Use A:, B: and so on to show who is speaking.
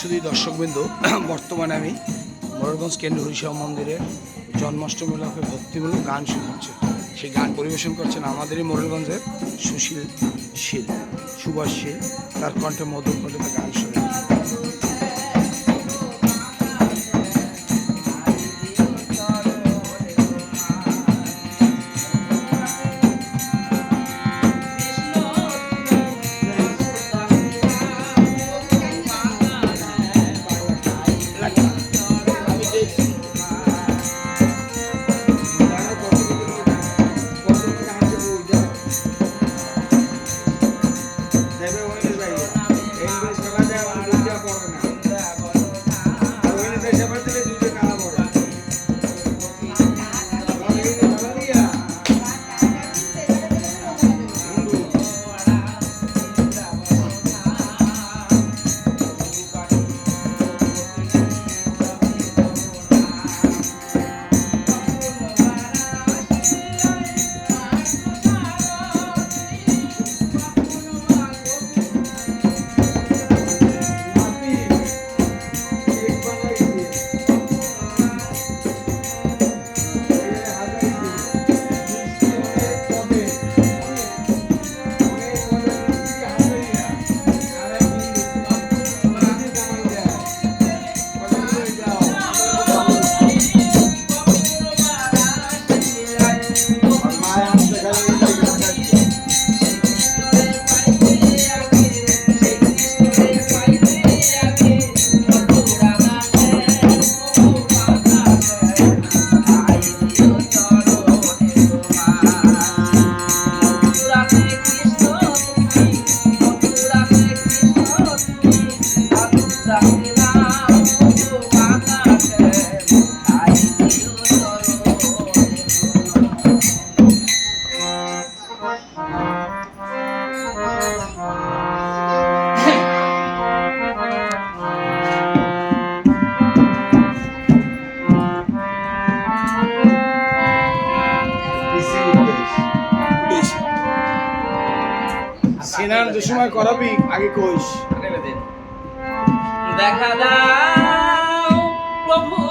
A: শুধু দর্শকবৃন্দ, বর্তমানে আমি মোরগঞ্জ কেন্দ্র হরিশাহ মন্দিরের জন্মাষ্টমী উপলক্ষে ভক্তিমূলক গান শুনছে সেই গান পরিবেশন করছেন আমাদেরই মোরগঞ্জের সুশীল শীল, সুভাষ শীল। তার কণ্ঠে মধুর কণ্ঠে গান শুনে। সিনান যে সময় করাবি আগে কইস।
B: দেখা দাও প্রভু।